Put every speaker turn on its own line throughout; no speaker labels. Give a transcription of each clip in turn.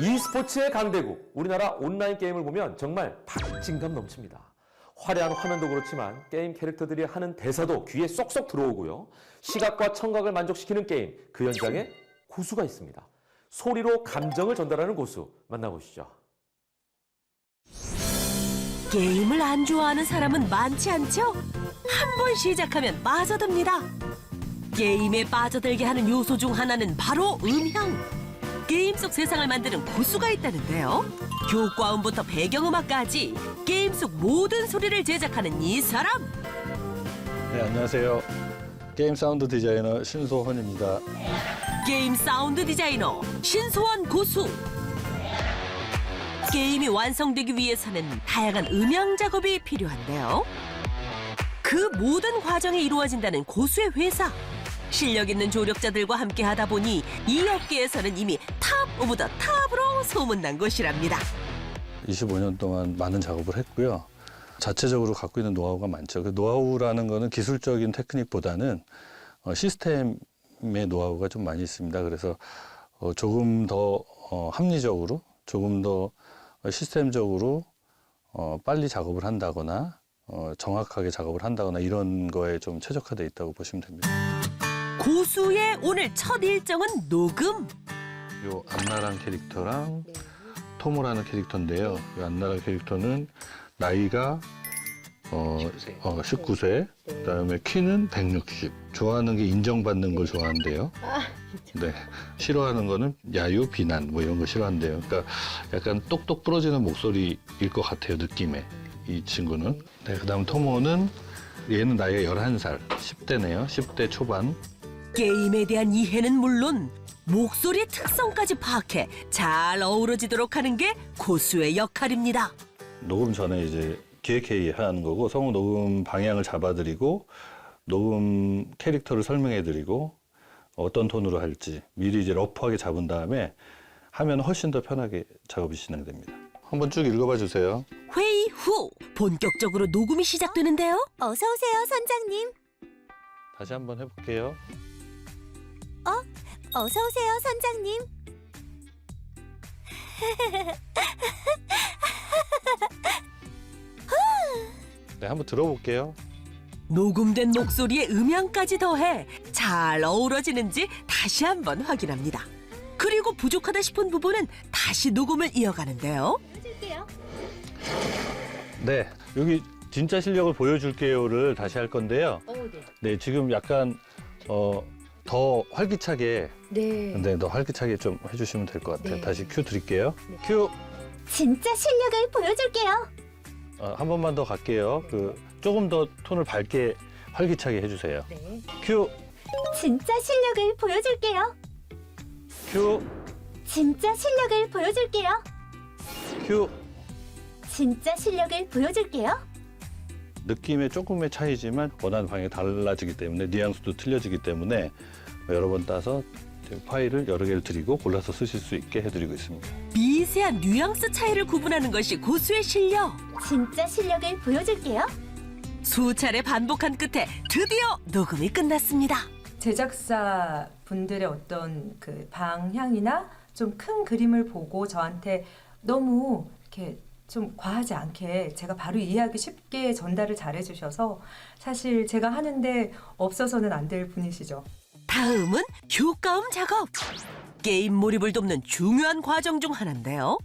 e스포츠의 강대국 우리나라 온라인 게임을 보면 정말 박진감 넘칩니다. 화려한 화면도 그렇지만 게임 캐릭터들이 하는 대사도 귀에 쏙쏙 들어오고요. 시각과 청각을 만족시키는 게임 그 현장에 고수가 있습니다. 소리로 감정을 전달하는 고수 만나보시죠.
게임을 안 좋아하는 사람은 많지 않죠? 한 번 시작하면 빠져듭니다. 게임에 빠져들게 하는 요소 중 하나는 바로 음향. 게임 속 세상을 만드는 고수가 있다는데요. 효과음부터 배경음악까지 게임 속 모든 소리를 제작하는 이 사람.
네, 안녕하세요. 게임 사운드 디자이너 신소헌입니다.
게임 사운드 디자이너 신소원 고수. 게임이 완성되기 위해서는 다양한 음향 작업이 필요한데요. 그 모든 과정이 이루어진다는 고수의 회사. 실력 있는 조력자들과 함께 하다 보니 이 업계에서는 이미 탑 오브 더 탑으로 소문난 곳이랍니다.
25년 동안 많은 작업을 했고요. 자체적으로 갖고 있는 노하우가 많죠. 그 노하우라는 거는 기술적인 테크닉보다는 어, 시스템의 노하우가 좀 많이 있습니다. 그래서 어, 조금 더 어, 합리적으로, 조금 더 시스템적으로 어, 빨리 작업을 한다거나 어, 정확하게 작업을 한다거나 이런 거에 좀 최적화돼 있다고 보시면 됩니다.
고수의 오늘 첫 일정은 녹음.
요 안나란 캐릭터랑 토모라는 캐릭터인데요. 이 안나란 캐릭터는 나이가 어, 19세. 어, 19세. 그다음에 키는 160. 좋아하는 게 인정받는 걸 좋아한대요. 네. 싫어하는 거는 야유, 비난 뭐 이런 거 싫어한대요. 그러니까 약간 똑똑 부러지는 목소리일 것 같아요, 느낌에. 이 친구는. 네, 그다음 토모는 얘는 나이가 11살. 10대네요. 10대 초반.
게임에 대한 이해는 물론 목소리의 특성까지 파악해 잘 어우러지도록 하는 게 고수의 역할입니다.
녹음 전에 이제 기획회의 하는 거고 성우 녹음 방향을 잡아드리고 녹음 캐릭터를 설명해드리고 어떤 톤으로 할지 미리 이제 러프하게 잡은 다음에 하면 훨씬 더 편하게 작업이 진행됩니다. 한번 쭉 읽어봐 주세요.
회의 후 본격적으로 녹음이 시작되는데요.
어서 오세요, 선장님.
다시 한번 해볼게요.
어서 오세요, 선장님.
네, 한번 들어볼게요.
녹음된 목소리에 음향까지 더해 잘 어우러지는지 다시 한번 확인합니다. 그리고 부족하다 싶은 부분은 다시 녹음을 이어가는데요.
해줄게요.
네, 여기 진짜 실력을 보여줄게요를 다시 할 건데요.
어, 네.
네, 지금 약간 어, 더 활기차게,
네.
네, 더 활기차게 좀 해주시면 될 것 같아요.
네.
다시 큐 드릴게요.
네.
큐.
진짜 실력을 보여줄게요.
어, 한 번만 더 갈게요. 그 조금 더 톤을 밝게 활기차게 해주세요.
네.
큐,
진짜 실력을 보여줄게요.
큐,
진짜 실력을 보여줄게요.
큐.
진짜 실력을 보여줄게요.
느낌의 조금의 차이지만 원하는 방향이 달라지기 때문에 뉘앙스도 틀려지기 때문에 여러 번 따서 파일을 여러 개를 드리고 골라서 쓰실 수 있게 해드리고 있습니다.
미세한 뉘앙스 차이를 구분하는 것이 고수의 실력.
진짜 실력을 보여줄게요.
수차례 반복한 끝에 드디어 녹음이 끝났습니다.
제작사 분들의 어떤 그 방향이나 좀 큰 그림을 보고 저한테 너무 이렇게 좀 과하지 않게 제가 바로 이해하기 쉽게 전달을 잘해 주셔서 사실 제가 하는데 없어서는 안 될 분이시죠.
다음은 효과음 작업. 게임 몰입을 돕는 중요한 과정 중 하나인데요.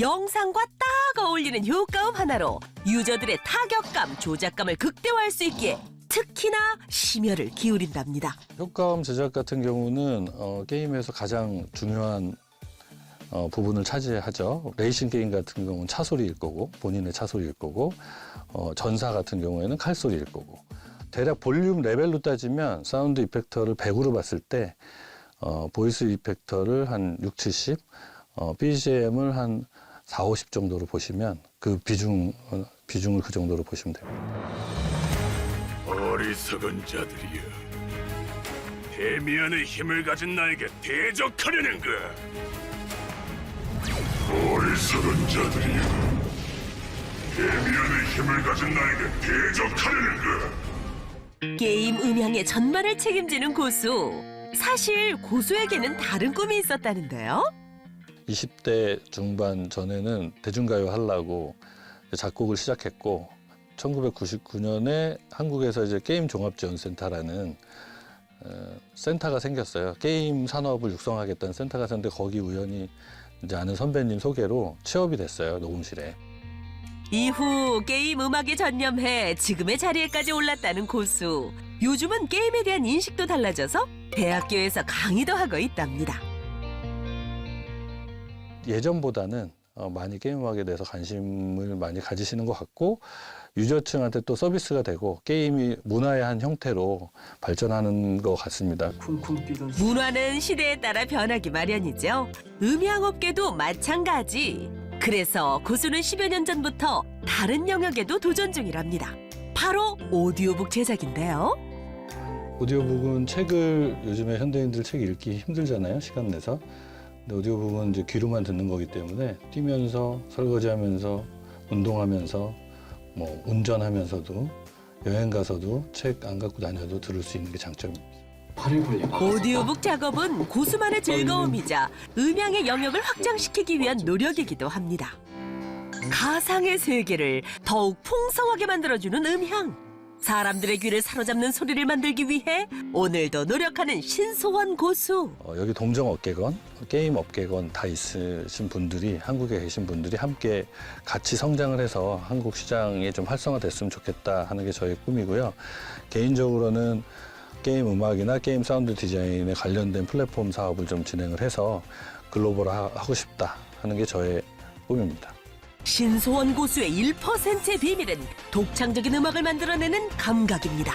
영상과 딱 어울리는 효과음 하나로 유저들의 타격감, 조작감을 극대화할 수 있기에 특히나 심혈을 기울인답니다.
효과음 제작 같은 경우는 어, 게임에서 가장 중요한 어, 부분을 차지하죠. 레이싱 게임 같은 경우는 차 소리일 거고 본인의 차 소리일 거고 어, 전사 같은 경우에는 칼 소리일 거고 대략 볼륨 레벨로 따지면 사운드 이펙터를 100으로 봤을 때 어, 보이스 이펙터를 한 6, 70, 어, BGM을 한 4, 50 정도로 보시면 그 비중 어, 비중을 그 정도로 보시면 됩니다.
어리석은 자들이여 데미안의 힘을 가진 나에게 대적하려는가 어리석은 자들이여 데미안의 힘을 가진 나에게 대적하려는가
게임 음향의 전반을 책임지는 고수. 사실 고수에게는 다른 꿈이 있었다는데요.
20대 중반 전에는 대중가요 하려고 작곡을 시작했고 1999년에 한국에서 이제 게임 종합 지원 센터라는 어, 센터가 생겼어요. 게임 산업을 육성하겠다는 센터가 생겼는데 거기 우연히 이제 아는 선배님 소개로 취업이 됐어요 녹음실에.
이후 게임 음악에 전념해 지금의 자리에까지 올랐다는 고수. 요즘은 게임에 대한 인식도 달라져서 대학교에서 강의도 하고 있답니다.
예전보다는 어, 많이 게임음악에 대해서 관심을 많이 가지시는 것 같고 유저층한테 또 서비스가 되고 게임이 문화의 한 형태로 발전하는 것 같습니다.
문화는 시대에 따라 변하기 마련이죠. 음향업계도 마찬가지. 그래서 고수는 10여 년 전부터 다른 영역에도 도전 중이랍니다. 바로 오디오북 제작인데요.
오디오북은 책을 요즘에 현대인들 책 읽기 힘들잖아요. 시간 내서. 근데 오디오북은 이제 귀로만 듣는 거기 때문에 뛰면서 설거지하면서 운동하면서 뭐 운전하면서도 여행 가서도 책 안 갖고 다녀도 들을 수 있는 게 장점입니다.
오디오북 작업은 고수만의 즐거움이자 음향의 영역을 확장시키기 위한 노력이기도 합니다. 가상의 세계를 더욱 풍성하게 만들어주는 음향. 사람들의 귀를 사로잡는 소리를 만들기 위해 오늘도 노력하는 신소원 고수.
어, 여기 동정 업계건 게임 업계건 다 있으신 분들이 한국에 계신 분들이 함께 같이 성장을 해서 한국 시장이 좀 활성화됐으면 좋겠다 하는 게 저의 꿈이고요. 개인적으로는 게임 음악이나 게임 사운드 디자인에 관련된 플랫폼 사업을 좀 진행을 해서 글로벌화 하고 싶다 하는 게 저의 꿈입니다.
신소원 고수의 1%의 비밀은 독창적인 음악을 만들어내는 감각입니다.